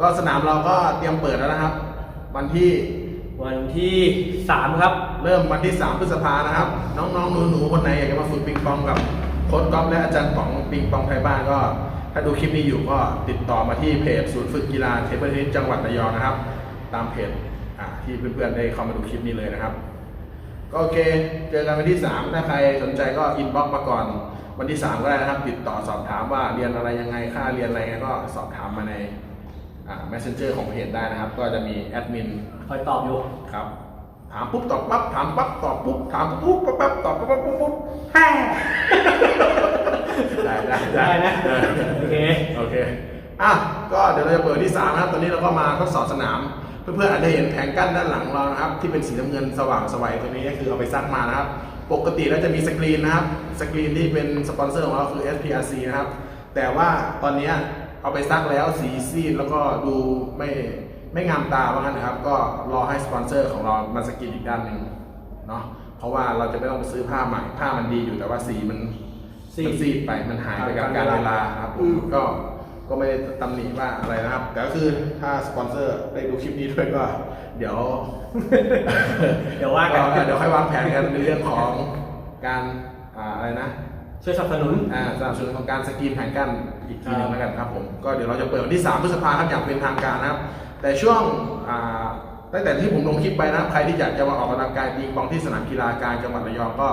ก็สนามเราก็เตรียมเปิดแล้วนะครับ วันที่วันที่สามครับ เริ่มวันที่ 3 พฤษภานะครับ น้องๆหนูๆคนไหนอยากจะมาฝึกปิงปองกับโค้ชก๊อฟและอาจารย์ป๋องปิงปองไทยบ้านก็ ถ้าดูคลิปนี้อยู่ก็ติดต่อมาที่เพจศูนย์ฝึกกีฬาเทเบิลเทนนิสจังหวัดระยองนะครับ ตามเพจอ่าที่เพื่อนๆได้เข้ามาดูคลิปนี้เลยนะครับ ก็โอเค เจอกันวันที่ 3 ถ้าใครสนใจก็อินบ็อกมาก่อน วันที่ 3 ก็ได้นะครับ ติดต่อสอบถามว่าเรียนอะไรยังไงค่าเรียนอะไรไงก็สอบถามมาในอ่า messenger ของเพจได้นะครับ ก็จะมีแอดมินคอยตอบอยู่ครับ ถามปุ๊บตอบปั๊บถามปั๊บตอบปุ๊บถามปุ๊บปั๊บปั๊บตอบปั๊บปั๊บปุ๊บปุ๊บแฮ่ได้ได้ได้นะเออโอเคโอเคอะก็เดี๋ยวเราจะเปิดที่สามนะครับตอนนี้เราก็มาทดสอบสนาม เพื่อนๆอาจจะเห็นแผงกั้นด้านหลังเรานะครับ ที่เป็นสีน้ำเงินสว่างสวัยตัวนี้ก็คือเอาไปซักมานะครับ ปกติแล้วจะมีสกรีนนะครับ สกรีนที่เป็นสปอนเซอร์ของเราคือ SPRC นะครับ แต่ว่าตอนเนี้ย เอาไปซักแล้วสีซีดแล้วก็ดูไม่ไม่งามตาว่างั้นนะครับ ก็รอให้สปอนเซอร์ของเรามาสกรีนอีกด้านหนึ่งเนาะเพราะว่าเราจะไม่ต้องไปซื้อผ้าใหม่ผ้ามันดีอยู่แต่ว่าสีมันซีดมันซีดไปมันหายไปกับการเวลาครับผมก็ก็ไม่ได้ตำหนิว่าอะไรนะครับ แต่ก็คือถ้าสปอนเซอร์ได้ดูคลิปนี้ด้วยก็ เดี๋ยว เดี๋ยวว่ากันเดี๋ยวค่อยวางแผนกันในเรื่องของการอ่าอะไรนะ ช่วยสนับสนุน อ่าสนับสนุนของการสกรีนแผงกั้นอีกทีหนึงแล้วกันครับผมก็เดี๋ยวเราจะเปิดวันที่ 3 พฤษภาครับอย่างเป็นทางการนะครับ แต่ช่วงอ่าตั้งแต่ที่ผมลงคลิปไปนะครับใครที่อยากจะมาออกกำลังกายตีปองที่สนามกีฬากลางจังหวัดระยองก็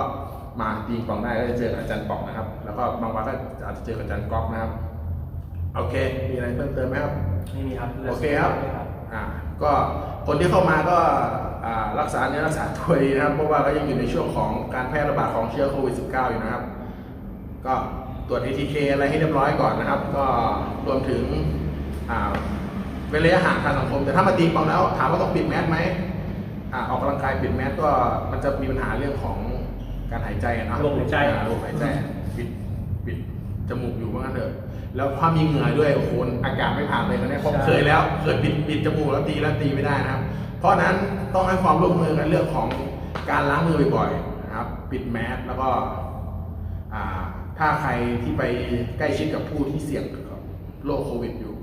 มาตีปองได้ก็จะเจอกับอาจารย์ปองนะครับ แล้วก็บางวันก็อาจจะเจอกับอาจารย์ก๊อกนะครับ โอเค มีอะไรเพิ่มเติมไหมครับ ไม่มีครับโอเคครับ อ่าก็คนที่เข้ามาก็อ่ารักษาเนื้อรักษาตัวดีนะครับ เพราะว่าก็ยังอยู่ในช่วงของการแพร่ระบาดของเชื้อโควิด -19 อยู่นะครับ ก็ตรวจ ATK อะไรให้เรียบร้อยก่อนนะครับ ก็รวมถึงอ่าเว้นระยะห่างทางสังคม แต่ถ้ามาตีปองแล้วถามว่าต้องปิดแมสไหมอ่าออกกำลังกายปิดแมสก็มันจะมีปัญหาเรื่องของการหายใจอะเนาะลมหายใจอ่าลมหายใจปิดปิดจมูกอยู่ว่างั้นเถอะแล้วความมีเหงื่อด้วยโอ้โหอากาศไม่ผ่านเลยนะเนี่ยผมเคยแล้วเคยปิดปิดจมูกแล้วตีแล้วตีไม่ได้นะครับ เพราะฉะนั้นต้องให้ความร่วมมือกันเรื่องของการล้างมือบ่อยๆนะครับ ปิดแมสแล้วก็อ่า ถ้าใครที่ไปใกล้ชิดกับผู้ที่เสี่ยงกับโรคโควิดอยู่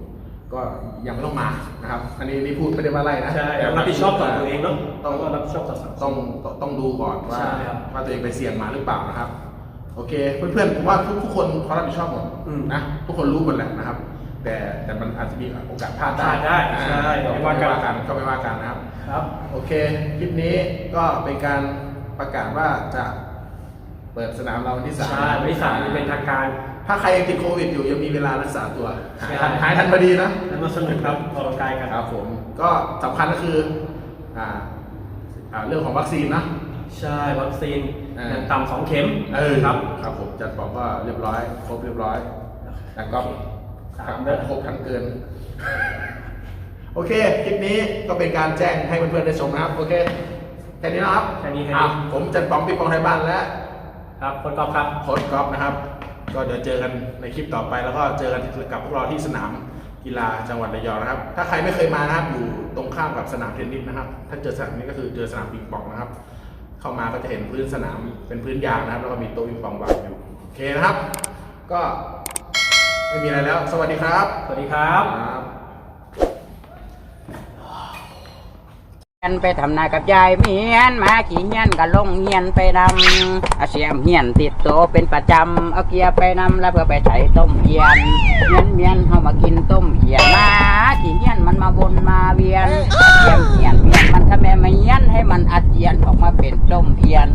ก็ยังไม่ต้องมานะครับ อันนี้นี่พูดไม่ได้ว่าไล่นะใช่แต่รับผิดชอบต่อตัวเองเนาะต้องแล้วก็รับผิดชอบต่อสังคต้อมงต้องต้องดูก่อนว่าใช่ครับว่าตัวเองไปเสี่ยงมาหรือเปล่านะครับ โอเค เพื่อนๆผมว่าทุกทุกคนเขารับผิดชอบหมดอืมนะทุกคนรู้หมดแหละนะครับ แต่แต่มันอาจจะมีโอกาสพลาดได้พลาดได้อ่าใช่ก็ไม่ไม่ว่ากันว่ากันก็ไม่ว่ากันนะครับ ครับ โอเคคลิปนี้ก็เป็นการประกาศว่าจะ เปิดสนามเราวันที่สามใช่วันที่สามจะเป็นทางการ ถ้าใครยังติดโควิดอยู่ยังมีเวลารักษาตัวหายใช่ทันหายทันพอดีนะแล้วมาสนุกครับออกกำลังกายกันครับผมก็สำคัญก็คืออ่าอ่าเรื่องของวัคซีนนะใช่วัคซีนอ่าอย่างต่ำสองเข็มเออครับครับผมจัดบอกว่าเรียบร้อย ครบเรียบร้อยแล้วก็สามทั้งเด้อครบทั้งเกิน โอเค คลิปนี้ก็เป็นการแจ้งให้เพื่อนๆได้ชมนะครับ โอเค แค่นี้นะครับแค่นี้แค่อะนี้ผมจัดปองปิดปองไทยบ้านและ ครับคนกอบครับโค้ชก๊อฟนะครับ ก็เดี๋ยวเจอกันในคลิปต่อไปแล้วก็เจอกันกับพวกเราที่สนามกีฬาจังหวัดระยองนะครับ ถ้าใครไม่เคยมานะครับอยู่ตรงข้ามกับสนามเทนนิสนะครับ ถ้าเจอสนามนี้ก็คือเจอสนามปิงปองนะครับ เข้ามาก็จะเห็นพื้นสนามเป็นพื้นยางนะครับ แล้วก็มีโต๊ะปิงปองวางอยู่โอเคนะครับ ก็ไม่มีอะไรแล้ว สวัสดีครับ สวัสดีครับ ครับ เฮียนไปทำนากับยายเมียนมาขี่เฮียนก็ลงเฮียนไปนำเอาเสียมเฮียนติดโตเป็นประจำเอาเกียร์ไปนำแล้วเพื่อไปใส่ต้มเงียนเงียนเมียนเขามากินต้มเงียนมาขี่เฮียนมันมาวนมาเวียนเสียมเฮียนเมียนมันทำแม่มาเฮียนให้มันอาเจียนออกมาเป็นต้มเงียน